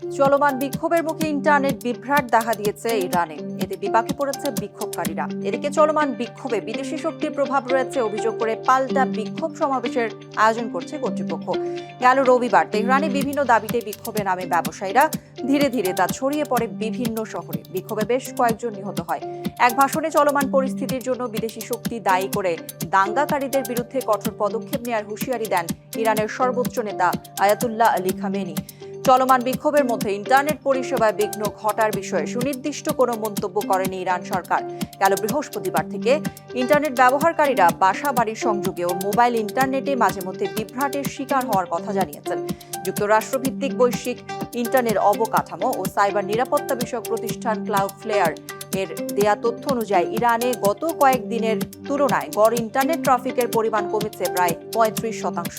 চলমান বিক্ষোভের মুখে ইন্টারনেট বিভ্রাট দেখা দিয়েছে ইরানে। এতে বিপাকে পড়েছে বিক্ষোভকারীরা। এদিকে চলমান বিক্ষোভে বিদেশি শক্তির প্রভাব রয়েছে, অভিযোগ করে পাল্টা বিক্ষোভ সমাবেশের আয়োজন করছে কর্তৃপক্ষ। গেল রবিবার তেহরানে বিভিন্ন দাবিতে বিক্ষোভে নামে ব্যবসায়ীরা। ধীরে ধীরে তা ছড়িয়ে পড়ে বিভিন্ন শহরে। বিক্ষোভে বেশ কয়েকজন নিহত হয়। এক ভাষণে চলমান পরিস্থিতির জন্য বিদেশি শক্তি দায়ী করে দাঙ্গাকারীদের বিরুদ্ধে কঠোর পদক্ষেপ নেওয়ার হুঁশিয়ারি দেন ইরানের সর্বোচ্চ নেতা আয়াতুল্লাহ আলী খামেনি। চলমান বিক্ষোভের মধ্যে ইন্টারনেট পরিষেবায় বিঘ্ন ঘটার বিষয়ে সুনির্দিষ্ট কোনো মন্তব্য করেনি ইরান সরকার। গেল বৃহস্পতিবার থেকে ইন্টারনেট ব্যবহারকারীরা বাসা বাড়ির সংযোগে ও মোবাইল ইন্টারনেটে মাঝে মধ্যে বিভ্রাটের শিকার হওয়ার কথা জানিয়েছেন। যুক্তরাষ্ট্রভিত্তিক বৈশ্বিক ইন্টারনেট অবকাঠামো ও সাইবার নিরাপত্তা বিষয়ক প্রতিষ্ঠান ক্লাউড ফ্লেয়ার এর দেয়া তথ্য অনুযায়ী ইরানে গত কয়েকদিনের তুলনায় গড় ইন্টারনেট ট্রাফিকের পরিমাণ কমেছে প্রায় পঁয়ত্রিশ শতাংশ।